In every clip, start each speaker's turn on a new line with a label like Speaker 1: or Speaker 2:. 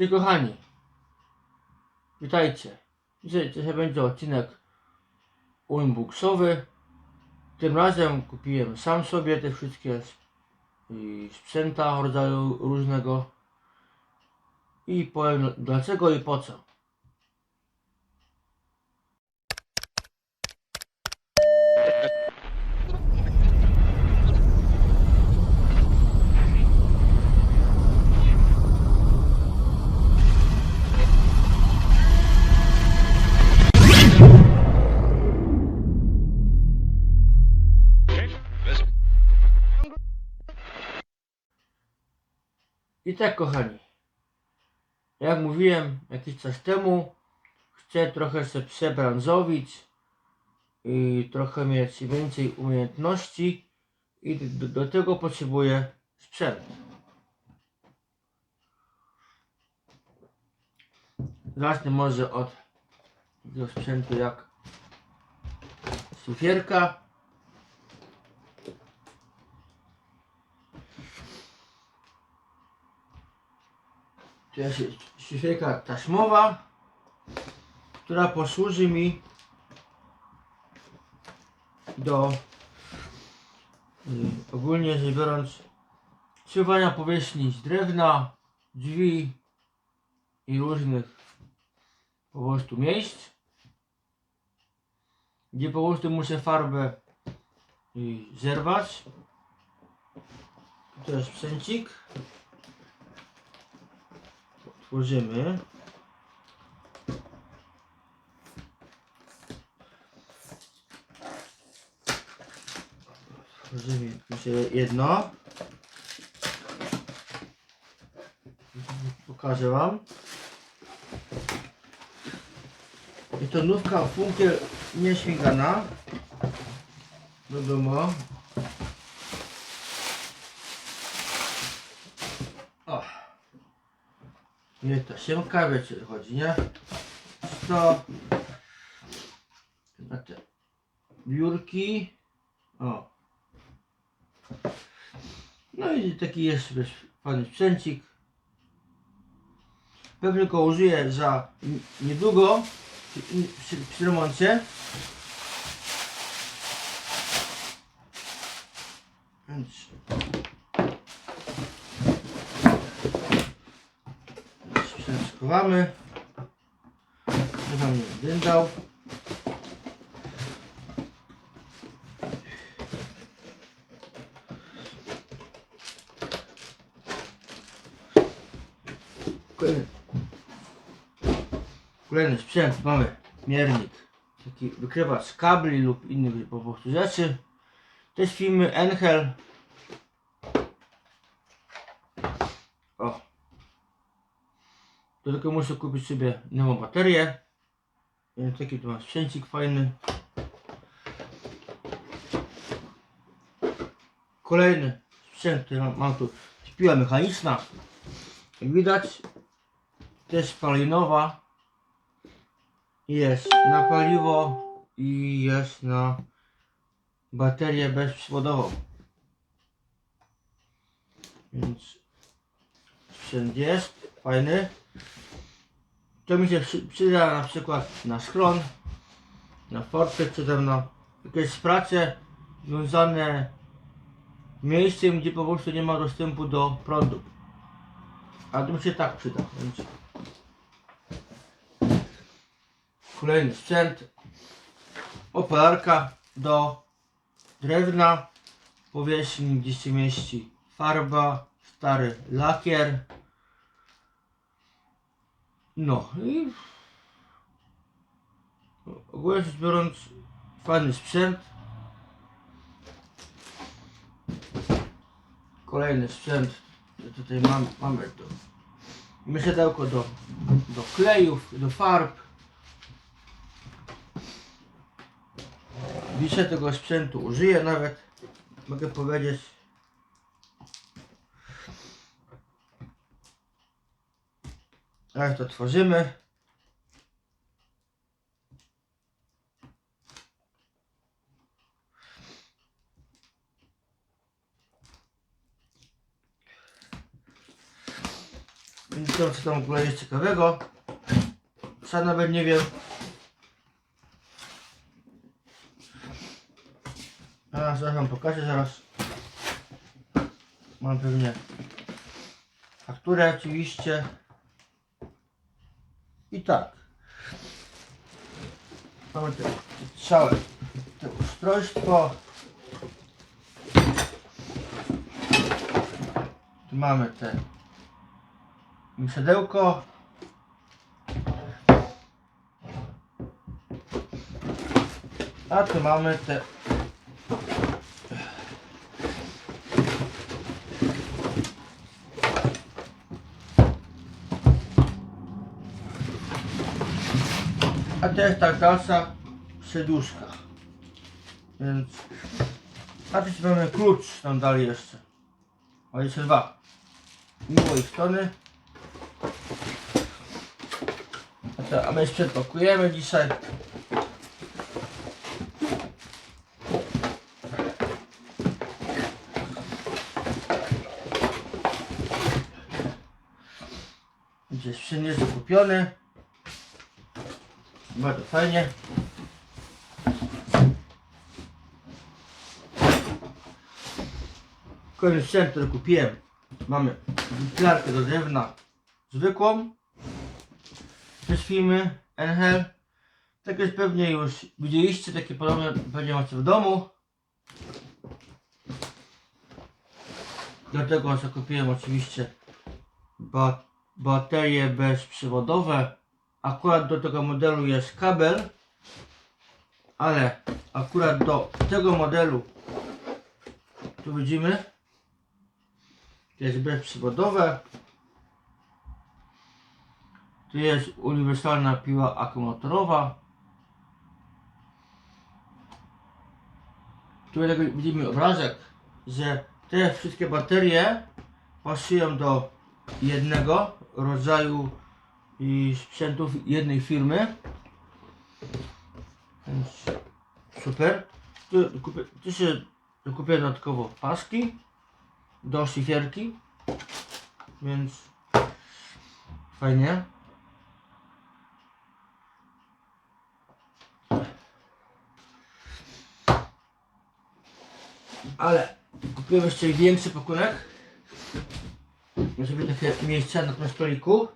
Speaker 1: Cześć kochani, witajcie. Dzisiaj, będzie odcinek unboxowy. Tym razem kupiłem sam sobie te wszystkie sprzęta rodzaju różnego i powiem dlaczego i po co. I tak kochani, jak mówiłem jakiś czas temu, chcę trochę się przebranżowić i trochę mieć więcej umiejętności i do, do tego potrzebuję sprzęt. Zacznę może od takiego sprzętu jak sufierka. Jest taśmowa, która posłuży mi do y, ogólnie rzecz biorąc suwania powierzchni z drewna, drzwi i różnych po prostu miejsc, gdzie po prostu muszę farbę y, zerwać. To jest sprzęcik. Otworzymy. Otworzymy jeszcze jedno. Pokażę Wam. I to nówka funkiel nieśmigana. Wiadomo. Nie to siemka, wiecie chodzi, nie? To na te biurki. O. No i taki jest wiesz, fajny sprzęcik. Pewnie go użyję za niedługo przy, przy, przy remoncie. Więc sprzęt schowamy. Wam nie dyndał. Kolejny, sprzęt mamy miernik. Taki wykrywacz kabli lub innych po prostu rzeczy. To jest firmy Enhel. O. To tylko muszę kupić sobie nową baterię. Więc taki tu mam sprzęcik fajny. Kolejny sprzęt, który mam, mam tu piła mechaniczna. Jak widać, też spalinowa. Jest na paliwo i jest na baterię bezprzewodową. Więc sprzęt jest fajny. To mi się przy- przyda na przykład na schron, na czy tam na jakieś prace związane miejscem, gdzie po prostu nie ma dostępu do prądu. A to mi się tak przyda. Więc... Kolejny sprzęt. Opalarka do drewna. Powierzchni, gdzie się mieści farba, stary lakier. No i ogólnie rzecz biorąc fajny sprzęt. Kolejny sprzęt. Tutaj mam, mamy to mysiadełko do, do klejów, do farb. Dzisiaj tego sprzętu użyję nawet. Mogę powiedzieć. Jak to tworzymy. Nie wiem co tam w ogóle jest ciekawego. Sam nawet nie wiem. A, zaraz wam pokażę zaraz. Mam pewnie fakturę oczywiście. I tak. Mamy te całe to ustrojstwo. Tu mamy te mieszadełko. A tu mamy te A to jest ta kasa serduszka. Więc. A tu mamy klucz tam dalej jeszcze. A jeszcze dwa. Miło ich strony. A, to, a my jeszcze pakujemy dzisiaj. Gdzie sprzęt jest kupiony. Bardzo fajnie. Kolejny sprzęt, który kupiłem. Mamy wiklarkę do drewna zwykłą. Też firmy Enhel. Takie pewnie już widzieliście, takie podobne pewnie macie w domu. Dlatego zakupiłem oczywiście ba baterie bezprzewodowe akurat do tego modelu jest kabel, ale akurat do tego modelu tu widzimy jest bezprzewodowe. Tu jest uniwersalna piła akumulatorowa. Tu widzimy obrazek że te wszystkie baterie pasują do jednego rodzaju i sprzętów jednej firmy. Więc super. Tu, kupię, tu się kupię dodatkowo paski do szlifierki. Więc fajnie. Ale kupiłem jeszcze większy pakunek. Żeby takie miejsca na tym stoliku.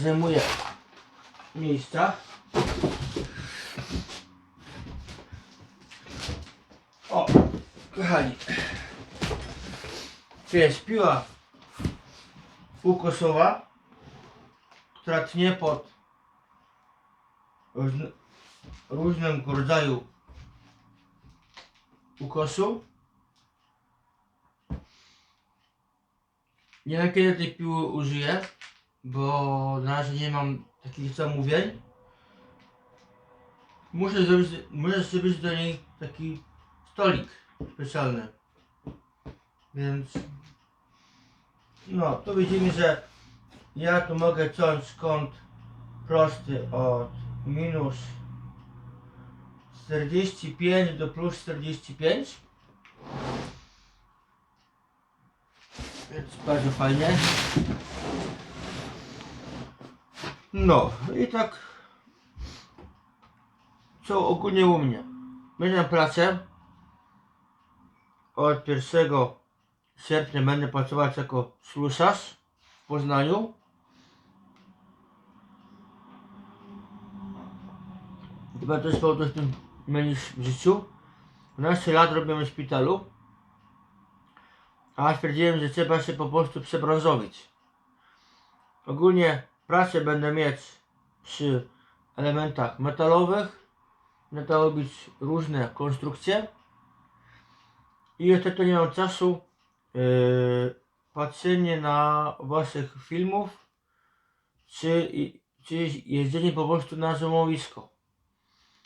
Speaker 1: Zajmuje miejsca. O, kochani, tu jest piła ukosowa, która tnie pod różny, różnego rodzaju ukosu. Nie wiem kiedy tej piły użyję bo na razie nie mam takich zamówień. Muszę zrobić, muszę zrobić do niej taki stolik specjalny. Więc no, tu widzimy, że ja tu mogę ciąć kąt prosty od minus 45 do plus 45. Więc bardzo fajnie. No i tak co ogólnie u mnie. Będę pracę od 1 sierpnia będę pracować jako ślusarz w Poznaniu. Chyba to jest to w życiu. 12 lat robiłem w szpitalu. A stwierdziłem, że trzeba się po prostu przebranżowić. Ogólnie Pracę będę mieć przy elementach metalowych. Będę robić różne konstrukcje. I niestety nie mam czasu yy, patrzenie na waszych filmów, czy, czy jeżdżenie po prostu na złomowisko.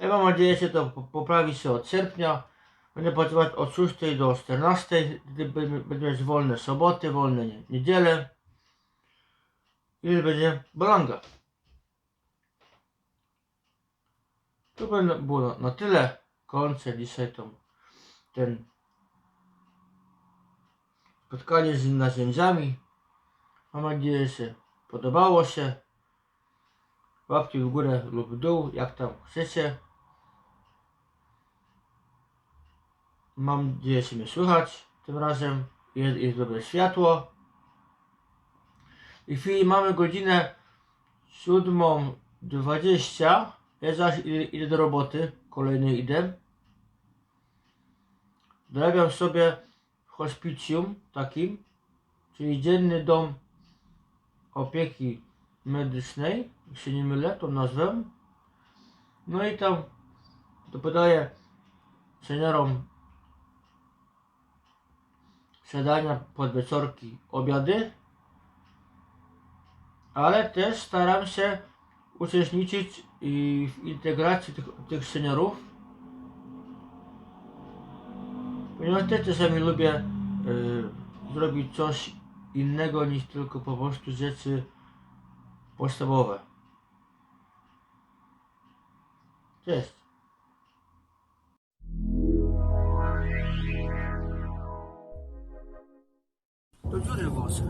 Speaker 1: Ja mam nadzieję, że to poprawi się od sierpnia. Będę pracować od 6 do 14, będę mieć wolne soboty, wolne niedziele i będzie balanga. To by było na tyle. Kończę dzisiaj tą, ten spotkanie z narzędziami. Mam nadzieję, że podobało się. Łapki w górę lub w dół, jak tam chcecie. Mam nadzieję, że mnie słychać tym razem. Jest, jest dobre światło. W chwili mamy godzinę 7.20. Ja zaś idę, do roboty. Kolejny idę. Dorabiam sobie w hospicjum takim, czyli dzienny dom opieki medycznej, jak się nie mylę, tą nazwę. No i tam to podaję seniorom śniadania, podwieczorki, obiady, ale też staram się uczestniczyć w integracji tych, tych seniorów, ponieważ też czasami lubię y, zrobić coś innego niż tylko po prostu rzeczy podstawowe. Cześć. Do dziury włosy.